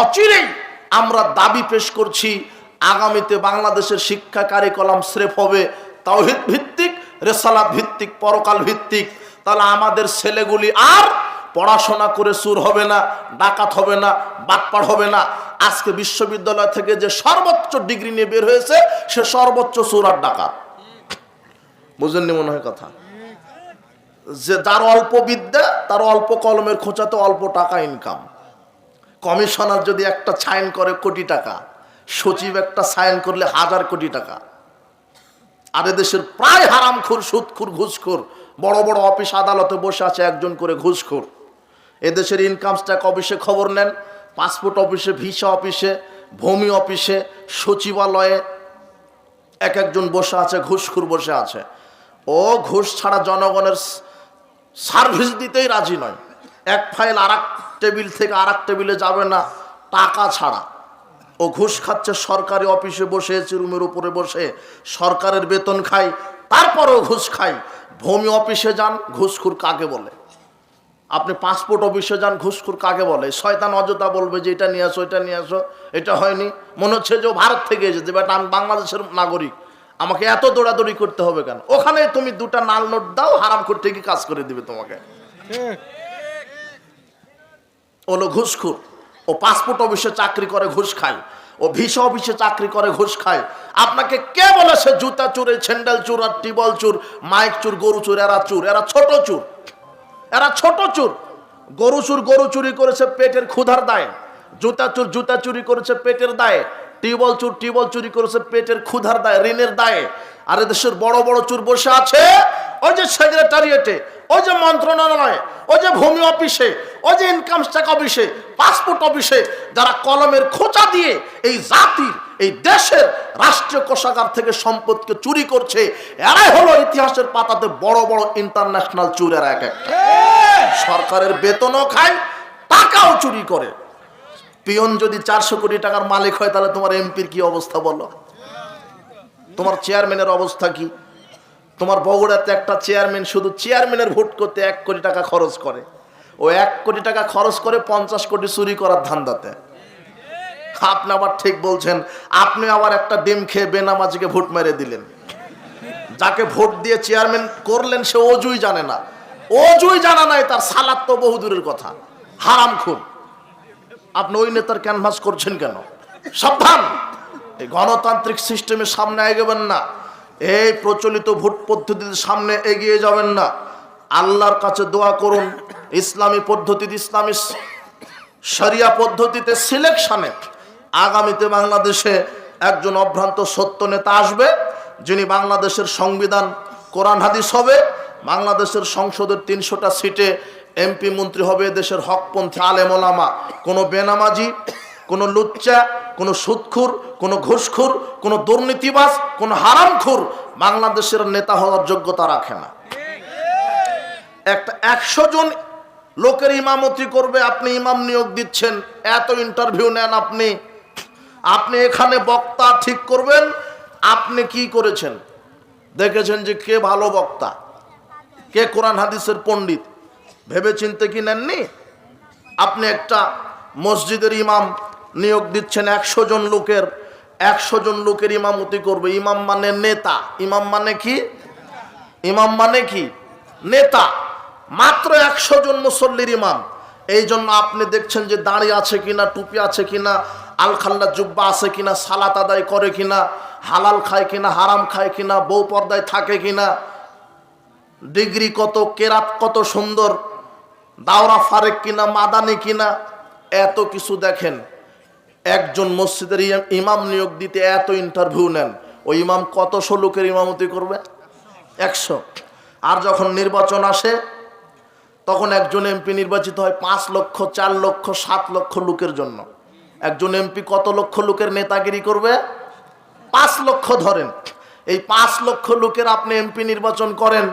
অচিরেই আমরা দাবি পেশ করছি, আগামীতে বাংলাদেশের শিক্ষা কারিকলাম স্রেফ হবে তাওহিদ ভিত্তিক, রেসালাত ভিত্তিক, পরকাল ভিত্তিক। তাহলে আমাদের ছেলেগুলি আর পড়াশোনা করে সুর হবে না, ডাকাত হবে না বাটপাড় হবে না। আজকে বিশ্ববিদ্যালয় থেকে যে সর্বোচ্চ ডিগ্রি নিয়ে বের হয়েছে, সে সর্বোচ্চ সুর আর ডাকাত। বুঝেননি মনে হয় কথা? যে যার অল্প বিদ্যা, তার অল্প কলমের খোঁচাতে অল্প টাকা ইনকাম কমিশনার যদি একটা সাইন করে কোটি টাকা, সচিব একটা সাইন করলে হাজার কোটি টাকা। আর দেশের প্রায় হারামখোর, সুদখুর, ঘুষখোর, বড় বড় অফিস আদালতে বসে আছে একজন করে ঘুষখোর। এদেশের ইনকাম ট্যাক্স অফিসে খবর নেন পাসপোর্ট অফিসে ভিসা অফিসে ভূমি অফিসে সচিবালয়ে এক একজন বসে আছে, ঘুষখুর বসে আছে। ও ঘুষ ছাড়া জনগণের সার্ভিস দিতেই রাজি নয়। এক ফাইল আর টেবিল থেকে আর টেবিলে যাবে না, টাকা ছাড়া। ও ঘুষ খাচ্ছে সরকারি অফিসে বসে রুমের উপরে বসে। সরকারের বেতন খাই তারপরেও ঘুষ খাই ভূমি অফিসে যান, ঘুষখুর কাকে বলে? আপনি পাসপোর্ট অফিসে যান, ঘুষখুর কাকে বলে? শয়তান অযথা বলবে যে এটা নিয়ে আসো, এটা নিয়ে আসো, এটা হয়নি। মনে হচ্ছে যে ভারত থেকে এসেছে বাট আমি বাংলাদেশের নাগরিক। আমাকে এত দৌড়াদৌড়ি করতে হবে কেন? ওখানে তুমি দুটা নাল নোট দাও হারাম করতে কি কাজ করে দিবে তোমাকে। হলো ঘুষখুর। ও পাসপোর্ট অফিসে চাকরি করে ঘুষ খায়। ও ভিসা অফিসে চাকরি করে ঘুষ খায়। আপনাকে কে বলেছে জুতা চুর, এই স্যান্ডেল চুর আর টিবল চুর, মাইক চুর, গরু চুর, এরা চুর, এরা ছোট চুর, এরা ছোট চুর। গরু চুর, গরু চুরি করেছে পেটের ক্ষুধার দায়ে। জুতা চুর, জুতা চুরি করেছে পেটের দায়ে। টিউবল চুর টিউবল চুরি করেছে পেটের ক্ষুধার দায়ে, ঋণের দায়ে। আর দেশের বড় বড় চুর বসে আছে, ওই যে সেক্রেটারিয়েটে, ওই যে মন্ত্রণালয়ে, ওই যে ভূমি অফিসে ওই যে ইনকাম ট্যাক্স অফিসে পাসপোর্ট অফিসে যারা কলমের খোঁচা দিয়ে এই জাতির, এই দেশের রাষ্ট্রীয় কোষাগার থেকে সম্পদকে চুরি করছে, এরাই হলো ইতিহাসের পাতাতে বড় বড় ইন্টারন্যাশনাল চুর এরা এক একটা। সরকারের বেতনও খায়, টাকাও চুরি করে। পিয়ন যদি চারশো কোটি টাকার মালিক হয়, তাহলে তোমার এমপির কি অবস্থা বলো? তোমার চেয়ারম্যানের অবস্থা কি? তোমার বগুড়াতে একটা চেয়ারম্যান শুধু চেয়ারম্যানের ভোট করতে এক কোটি টাকা খরচ করে। ও এক কোটি টাকা খরচ করে পঞ্চাশ কোটি চুরি করার ধান্দাতে। আপনি আবার ঠিক বলছেন, আপনি আবার একটা ডিম খেয়ে বেনামাজিকে ভোট মেরে দিলেন। যাকে ভোট দিয়ে চেয়ারম্যান করলেন, সে অজুই জানে না। অজুই জানা নাই তার সালাত তো বহুদূরের কথা। হারাম খুব আপনি ওই নেতার ক্যানভাস করছেন কেন? সাবধান! এই গণতান্ত্রিক সিস্টেমের সামনে এগোবেন না। এই প্রচলিত ভোট পদ্ধতির সামনে এগিয়ে যাবেন না। আল্লাহর কাছে দোয়া করুন। ইসলামী পদ্ধতিতে, ইসলামী শরিয়া পদ্ধতিতে সিলেকশনে আগামীতে বাংলাদেশে একজন অভ্রান্ত সত্য নেতা আসবে, যিনি বাংলাদেশের সংবিধান, কোরআন, হাদিস হবে। বাংলাদেশের সংসদের তিনশোটা সিটে এমপি, মন্ত্রী হবে দেশের হকপন্থী আলেমোলামা কোনো বেনামাজি, কোনো লুচ্চা, কোনো সুদখুর কোনো ঘুষখুর, কোনো দুর্নীতিবাস কোনো হারামখুর বাংলাদেশের নেতা হওয়ার যোগ্যতা রাখে না। একটা একশো জন লোকের ইমামতি করবে, আপনি ইমাম নিয়োগ দিচ্ছেন, এত ইন্টারভিউ নেন আপনি। আপনি এখানে বক্তা ঠিক করবেন, আপনি কি করেছেন? দেখেছেন যে কে ভালো বক্তা? কে কোরআন হাদিসের পণ্ডিত? ভেবে চিনতে কি নেননি? আপনি একটা মসজিদের ইমাম নিয়োগ দিচ্ছেন একশো জন লোকের, একশো জন লোকের ইমামতি করবে। ইমাম মানে নেতা। ইমাম মানে কি? ইমাম মানে কি? নেতা। মাত্র একশো জন মুসল্লির ইমাম। এই জন্য আপনি দেখছেন যে দাঁড়ি আছে কিনা, টুপি আছে কিনা, আলখাল্লা জুব্বা আছে কিনা, সালাত আদায় করে কিনা, হালাল খায় কিনা, হারাম খায় কিনা, বউ পর্দায় থাকে কিনা, ডিগ্রি কত, কেরাত কত সুন্দর, দাওরা ফারেক কিনা, মাদানি কিনা, এত কিছু দেখেন। একজন মসজিদের ইমাম নিয়োগ দিতে এত ইন্টারভিউ নেন। ওই ইমাম কতশো লোকের ইমামতি করবে? একশো। আর যখন নির্বাচন আসে তখন একজন এমপি নির্বাচিত হয় পাঁচ লক্ষ, চার লক্ষ, সাত লক্ষ লোকের জন্য। একজন এমপি কত লক্ষ লোকের নেতাগিরি করবে? পাঁচ লক্ষ ধরেন। এই পাঁচ লক্ষ লোকের আপনি এমপি নির্বাচন করেন,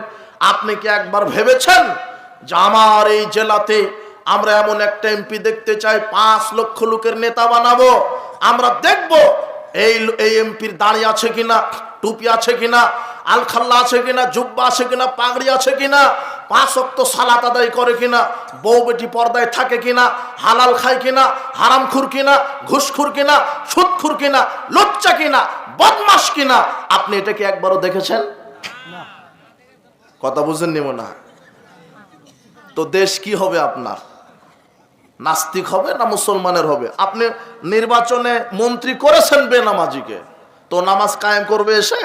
আপনি কি একবার ভেবেছেন যে আমার এই জেলাতে আমরা এমন একটা এমপি দেখতে চাই, পাঁচ লক্ষ লোকের নেতা বানাবো? আমরা দেখব এই এই এমপির দাঁড়িয়ে আছে কিনা, টুপি আছে কিনা, আলখাল্লা আছে কিনা, জুব্বা আছে কিনা, পাগড়ি আছে কিনা পাঁচ অক্ত সালাত আদায় করে কিনা বউ বেটি পর্দায় থাকে কিনা হালাল খায় কিনা হারাম হারামখুর কিনা ঘুষখুর কিনা সুদখুর কিনা লুচ্চা কিনা বদমাস কিনা আপনি এটাকে একবারও দেখেছেন? কথা বুঝেননি মনে হয়? তো দেশ কি হবে আপনার? নাস্তিক হবে না মুসলমানের হবে? আপনি নির্বাচনে মন্ত্রী করেছেন বেনামাজিকে তো নামাজ কায়েম করবে এসে?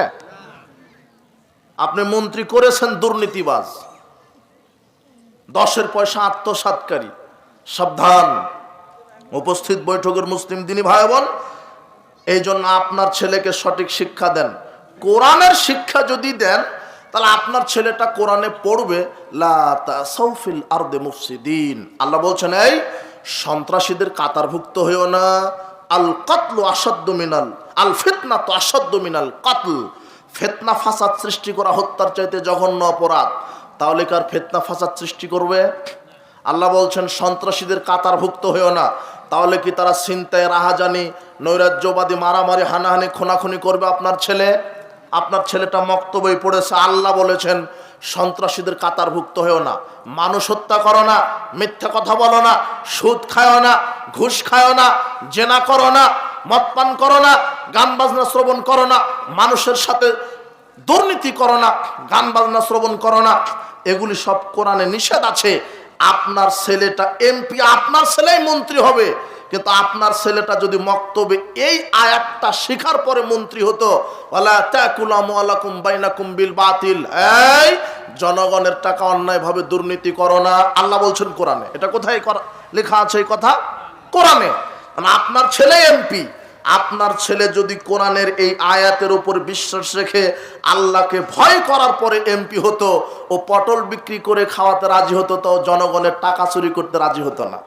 আপনি মন্ত্রী করেছেন দুর্নীতিবাজ। দশের পয়সা আত্মসাতকারী। সাবধান। উপস্থিত বৈঠকের মুসলিম দিনী ভাই বোন এই জন্য আপনার ছেলেকে সঠিক শিক্ষা দেন। কোরআনের শিক্ষা যদি দেন, তাহলে আপনার ছেলেটা কোরআনে পড়বে, লা তাসাউফিল আরদে মুফসিদিন। আল্লাহ বলছেন, এই সন্ত্রাসীদের কাতারভুক্ত হয়েও না। আল কাতলু আসাদ্দ মিনাল, আল ফিতনা তো আসাদ্দ মিনাল কাতল। ফেতনা ফাসাদ সৃষ্টি করা হত্যার চাইতে জঘন্য অপরাধ। তাহলে কার ফেতনা ফাসাদ সৃষ্টি করবে। আল্লাহ বলছেন, সন্ত্রাসীদের কাতারভুক্ত হয়েও না। তাহলে কি তারা চিন্তায় রাহাজানি, নৈরাজ্যবাদী, মারামারি, হানাহানি, খুনাখুনি করবে আপনার ছেলে? আপনার ছেলেটা মক্তব্যই পড়েছে। আল্লাহ বলেছেন, সন্ত্রাসীদের কাতারভুক্ত হয়েও না। মানুষ হত্যা করো না, মিথ্যা কথা বলো না, সুদ খায়ও না, ঘুষ খায়ও না, জেনা করো না মদ পান করো না, গান বাজনা শ্রবণ করো না। মানুষের সাথে দুর্নীতি করো না, গান বাজনা শ্রবণ করো না। এগুলি সব কোরআনে নিষেধ আছে। আপনার ছেলেটা এমপি, আপনার ছেলেই মন্ত্রী হবে। কিন্তু আপনার ছেলেটা যদি মক্তবে এই আয়াতটা শিখার পরে মন্ত্রী হতো বাতিল। এই, জনগণের টাকা অন্যায়ভাবে দুর্নীতি করো না। আল্লাহ বলছেন কোরআনে। এটা কোথায় লেখা আছে এই কথা? কোরআনে। মানে আপনার ছেলে এমপি আপনার ছেলে যদি কোরআনের এই আয়াতের উপর বিশ্বাস রেখে আল্লাহকে ভয় করার পরে এমপি হতো ও পটল বিক্রি করে খাওয়াতে রাজি হতো, তো জনগণের টাকা চুরি করতে রাজি হতো না।